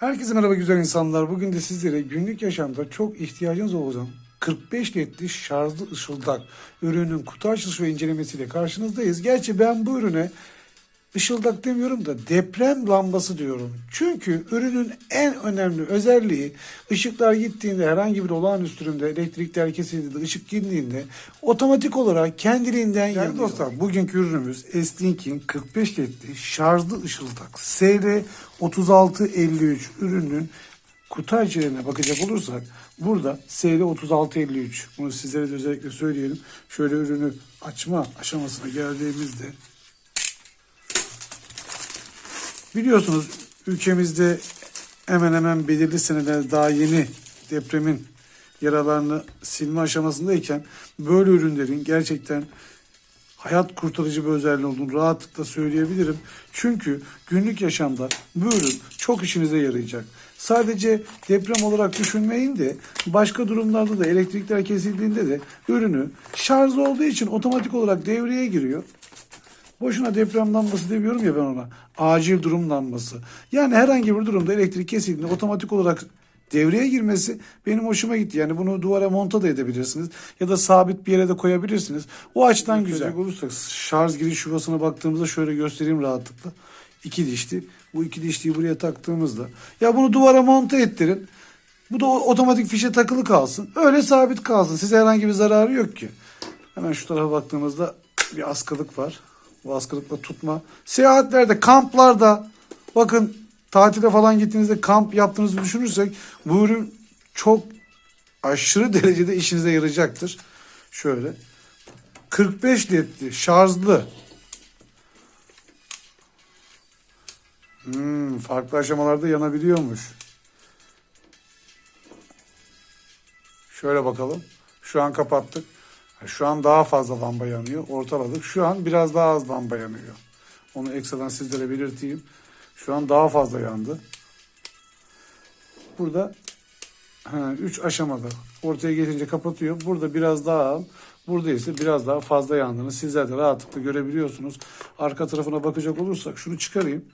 Herkese merhaba güzel insanlar. Bugün de sizlere günlük yaşamda çok ihtiyacınız olan 45 ledli şarjlı ışıldak ürünün kutu açılışı ve incelemesiyle karşınızdayız. Gerçi ben bu ürüne ışıldak demiyorum da deprem lambası diyorum. Çünkü ürünün en önemli özelliği ışıklar gittiğinde herhangi bir olağanüstü durumda elektrikler kesildiğinde ışık girdiğinde otomatik olarak kendiliğinden yanıyor. dostlar bugünkü ürünümüz S-Link'in 45 ledli şarjlı ışıldak SR 3653 ürünün kutu açılarına bakacak olursak burada SL 3653 bunu sizlere de özellikle söyleyelim. Şöyle ürünü açma aşamasına geldiğimizde Biliyorsunuz ülkemizde hemen hemen belirli seneler daha yeni depremin yaralarını silme aşamasındayken böyle ürünlerin gerçekten hayat kurtarıcı bir özelliği olduğunu rahatlıkla söyleyebilirim. Çünkü günlük yaşamda bu ürün çok işinize yarayacak. Sadece deprem olarak düşünmeyin de başka durumlarda da elektrikler kesildiğinde de ürünü şarj olduğu için otomatik olarak devreye giriyor. Boşuna deprem lambası demiyorum ya ben ona. Acil durum lambası. Yani herhangi bir durumda elektrik kesildiğinde otomatik olarak devreye girmesi benim hoşuma gitti. Yani bunu duvara monta da edebilirsiniz. Ya da sabit bir yere de koyabilirsiniz. O açıdan güzel. olursak şarj giriş yuvasına baktığımızda şöyle göstereyim rahatlıkla. İki dişli. Bu iki dişliyi buraya taktığımızda. Ya bunu duvara monta ettirin. Bu da otomatik fişe takılı kalsın. Öyle sabit kalsın. Size herhangi bir zararı yok ki. Hemen şu tarafa baktığımızda bir askılık var. Bu askılıkla tutma. Seyahatlerde, kamplarda bakın tatile falan gittiğinizde kamp yaptığınızı düşünürsek bu ürün çok aşırı derecede işinize yarayacaktır. Şöyle 45 ledli şarjlı Hmm, farklı aşamalarda yanabiliyormuş. Şöyle bakalım. Şu an kapattık. Şu an daha fazla lamba yanıyor. Ortaladık. Şu an biraz daha az lamba yanıyor. Onu ekstradan sizlere belirteyim. Şu an daha fazla yandı. Burada 3 aşamada ortaya gelince kapatıyor. Burada biraz daha. Burada ise biraz daha fazla yandığını sizler de rahatlıkla görebiliyorsunuz. Arka tarafına bakacak olursak şunu çıkarayım.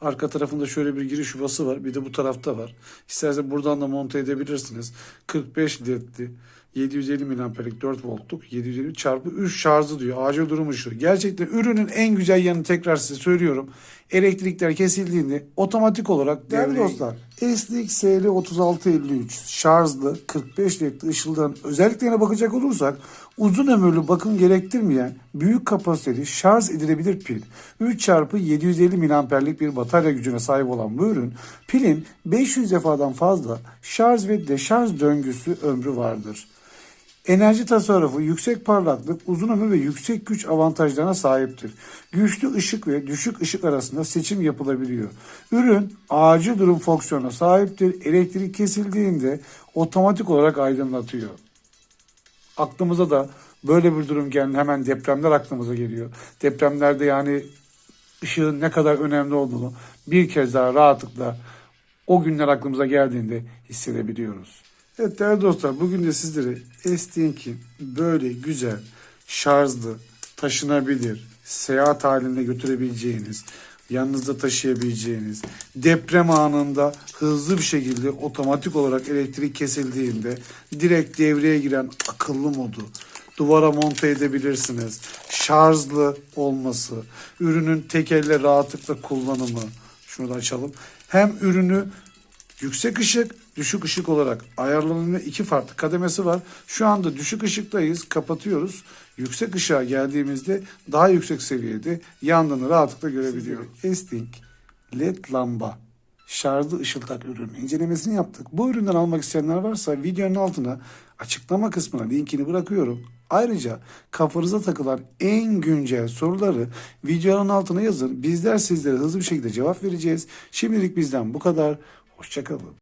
Arka tarafında şöyle bir giriş yuvası var. Bir de bu tarafta var. İsterseniz buradan da monte edebilirsiniz. 45 ledli 750 miliamperlik 4 voltluk 750 çarpı 3 şarjı diyor. Acil durum ışığı. Gerçekten ürünün en güzel yanı tekrar size söylüyorum. Elektrikler kesildiğinde otomatik olarak değerli dostlar SLX SL 3653 şarjlı 45 ledli ışıldağın özelliklerine bakacak olursak uzun ömürlü bakım gerektirmeyen büyük kapasiteli şarj edilebilir pil 3 çarpı 750 miliamperlik bir batarya gücüne sahip olan bu ürün pilin 500 defadan fazla şarj ve deşarj döngüsü ömrü vardır. Enerji tasarrufu, yüksek parlaklık, uzun ömür ve yüksek güç avantajlarına sahiptir. Güçlü ışık ve düşük ışık arasında seçim yapılabiliyor. Ürün acil durum fonksiyonuna sahiptir. Elektrik kesildiğinde otomatik olarak aydınlatıyor. Aklımıza da böyle bir durum geldi hemen depremler aklımıza geliyor. Depremlerde yani ışığın ne kadar önemli olduğunu bir kez daha rahatlıkla o günler aklımıza geldiğinde hissedebiliyoruz. Evet değerli dostlar bugün de sizlere S-Link'in böyle güzel, şarjlı, taşınabilir, seyahat halinde götürebileceğiniz, yanınızda taşıyabileceğiniz, deprem anında hızlı bir şekilde otomatik olarak elektrik kesildiğinde direkt devreye giren akıllı modu, duvara monte edebilirsiniz. Şarjlı olması, ürünün tek elle rahatlıkla kullanımı. Şunu da açalım. Hem ürünü yüksek ışık, düşük ışık olarak ayarlanma iki farklı kademesi var. Şu anda düşük ışıktayız, kapatıyoruz. Yüksek ışığa geldiğimizde daha yüksek seviyede yandığını rahatlıkla görebiliyoruz. S-Link LED lamba şarjlı ışıldak ürünün incelemesini yaptık. Bu üründen almak isteyenler varsa videonun altına açıklama kısmına linkini bırakıyorum. Ayrıca kafanıza takılan en güncel soruları videonun altına yazın. Bizler sizlere hızlı bir şekilde cevap vereceğiz. Şimdilik bizden bu kadar. Hoşçakalın.